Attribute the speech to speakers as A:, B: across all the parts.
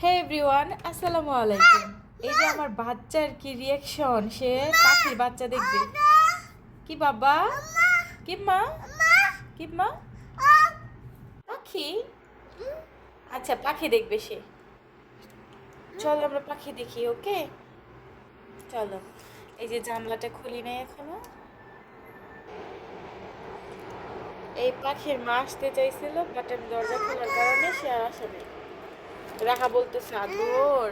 A: হে everyone আসসালামু আলাইকুম। এই যে আমার বাচ্চার কি রিয়াকশন সে পাখির বাচ্চা দেখবে। কি বাবা? কি মা? কি মা? পাখি? আচ্ছা পাখি দেখবে সে। চলো আমরা পাখি দেখি, ওকে? চলো। এই যে জানলাটা খুলি নাই এখনও। এই পাখির মা আসতে চাইছিল বাট আমি দরজা খোলার কারণে সে আর আসে নাই। রাখা বলতে আদর।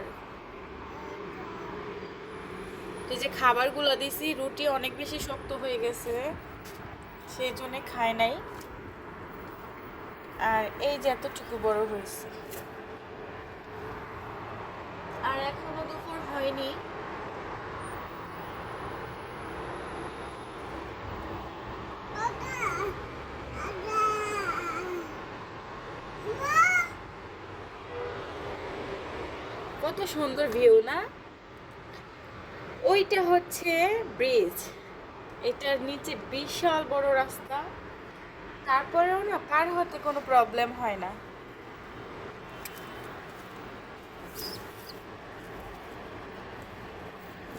A: এই যে খাবারগুলো দিছি, রুটি অনেক বেশি শক্ত হয়ে গেছে সেই জন্য খায় নাই। আর এই যে এতটুকু বড় হয়েছে। আর এখনও দুপুর হয়নি। কত সুন্দর ভিউ না? ওইটা হচ্ছে ব্রিজ এটার নিচে বিশাল বড় রাস্তা। তারপরেও না পার হতে কোনো প্রবলেম হয় না।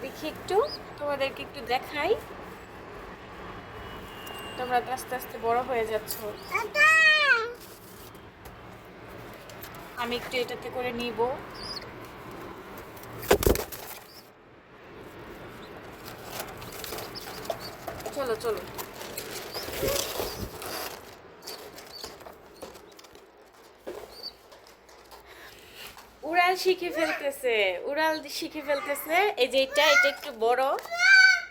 A: দেখি একটু তোমাদেরকে একটু দেখাই। তোমরা আস্তে আস্তে বড় হয়ে যাচ্ছ। আমি একটু এটাতে করে নিব। চলো চলো। উড়াল শিখে ফেলতেছে উড়াল শিখে ফেলতেছে। এই যে এটা এটা একটু বড়।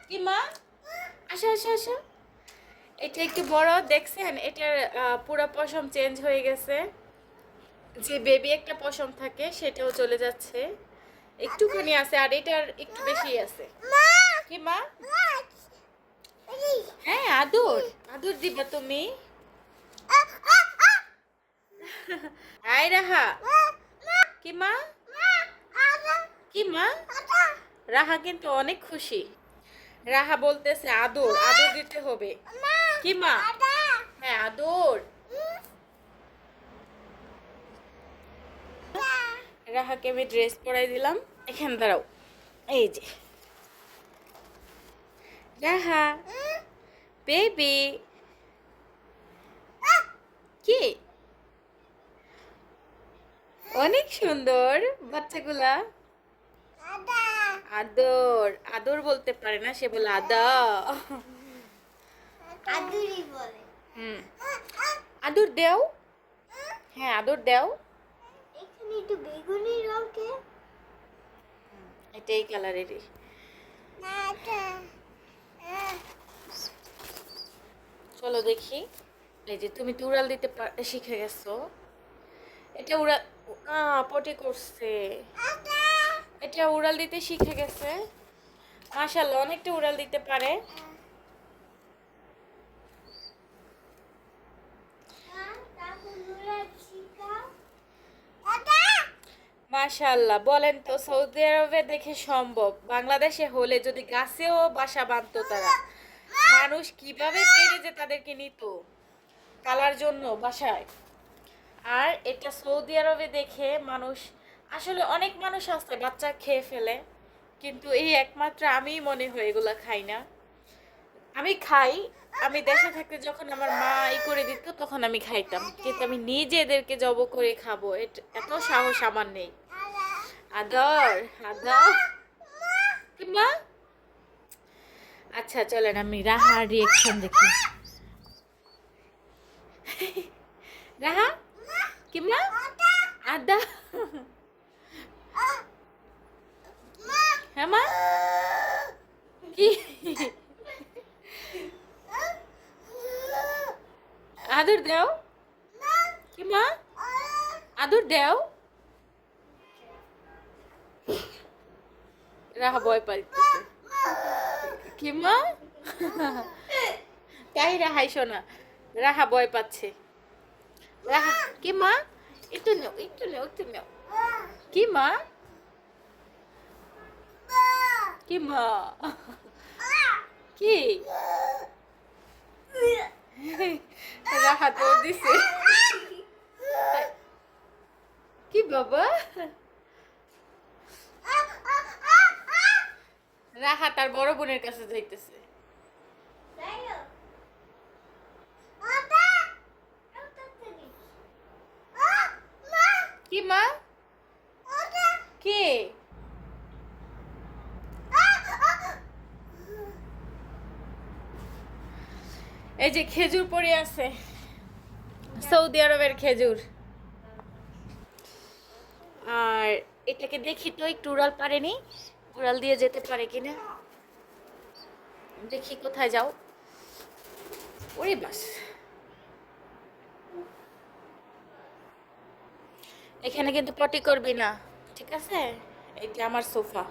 A: কি মা? আসো আসো আসো। এটা একটু বড় দেখছেন? এটার আহ, পুরো পশম চেঞ্জ হয়ে গেছে। যে বেবি একটা পশম থাকে সেটাও চলে যাচ্ছে। একটুখানি আছে আর এটার একটু বেশি আছে। কি মা হ্যাঁ আদর। আদর দিবা তুমি। হাই, রাহা। কি মা? কি মা? রাহা কিন্তু অনেক খুশি। রাহা বলতেছে আদর আদর দিতে হবে। কি মা? হ্যাঁ আদর। রাহাকে আমি ড্রেস পরাই দিলাম। এখানে দাঁড়াও। এই যে। রাহা বেবি কি অনেক সুন্দর বাচ্চাগুলা। আদর। আদর বলতে পারে না সে বলে আদা।
B: আদুরি বলে।
A: হুম। আদর দেও। হ্যাঁ আদর দেও।
B: এখানে একটু বেগুনি রঙকে।
A: এটা এই কালারেরই
B: না
A: চলো দেখি। এই যে তুমি তো উড়াল দিতে শিখে গেছো। এটা উড়াল আ, পটি করছে। এটা উড়াল দিতে শিখে গেছে। মাশাল্লাহ অনেকটা উড়াল দিতে পারে। মাশাল্লাহ বলেন তো, সৌদি আরবে দেখে সম্ভব। বাংলাদেশে হলে যদি গাছেও বাসা বাঁধতো তারা, মানুষ কীভাবে পেরে যে তাদেরকে নিত? কালার জন্য বাসায়। আর এটা সৌদি আরবে দেখে মানুষ, আসলে অনেক মানুষ আছে, বাচ্চা খেয়ে ফেলে, কিন্তু এই একমাত্র আমিই মনে হয় এগুলা খাই না। আমি খাই, আমি দেশে থাকতে যখন আমার মা ই করে দিত, তখন আমি খাইতাম। কিন্তু আমি নিজে এদেরকে জব করে খাব এত সাহস আমার নেই। আদর আদর। মা আচ্ছা চলেন আমি রাহার রিয়েকশন দেখি। রাহা? কি মা আদা। হ্যাঁ কি? আদর দেও। কি মা আদর দাও। রাহা ভয় পাইতেছে। কি মা তাই রাহাই শোনা রাহা ভয় পাচ্ছে। রাহা কি মা একটু নেও একটু নেও একটু নেও। কি মা কি? মা কি রাহা দৌড় দিছে। কি বাবা? রাহা তার বড় বোনের কাছে যাইতেছে! কি মা কে! এই যে খেজুর পড়ে আছে সৌদি আরবের খেজুর আর এটাকে দেখি তো, একটু উড়াল পারেনি উড়াল দিয়ে যেতে পারে কিনা? দেখি কোথায় যাও। ওরে বাস। এখানে কিন্তু পটি করবি না ঠিক আছে? এটা আমার সোফা।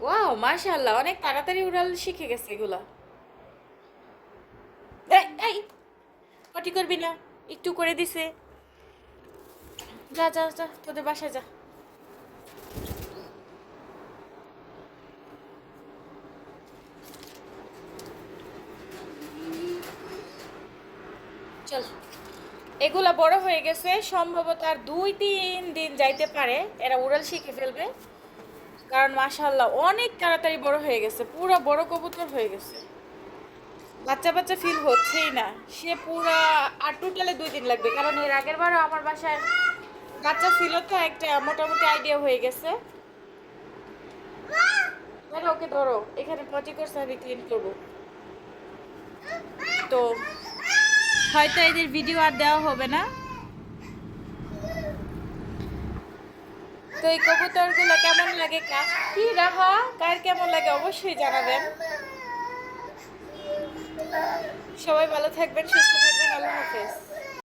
A: ওয়াও মাশাআল্লাহ অনেক তাড়াতাড়ি উড়াল শিখে গেছে এগুলা। এই, পটি করবি না একটু করে দিছে। যা যা যা তোদের বাসায় যা। চল। এগুলা বড় হয়ে গেছে, সম্ভবত আর দুই তিন দিন যাইতে পারে। এরা উড়াল শিখে ফেলবে। কারণ মাশাল্লাহ অনেক তাড়াতাড়ি বড় হয়ে গেছে, পুরো বড় কবুতর হয়ে গেছে। বাচ্চা বাচ্চা ফিল হচ্ছেই না। সে পুরা আর টোটালে দুই দিন লাগবে। কারণ এর আগের বারও আমার বাসায় বাচ্চা ছিল তো, একটা মোটামুটি আইডিয়া হয়ে গেছে। ওকে ধরো, এখানে পটি করছে, আমি ক্লিন করব। তো হয়তো এদের ভিডিও আর দেওয়া হবে না। তো এই কবুতরগুলো কেমন লাগে? কা- রাহা? কার কেমন লাগে? অবশ্যই জানাবেন। সবাই ভালো থাকবেন, সুস্থ থাকবেন, আল্লাহ হাফেজ।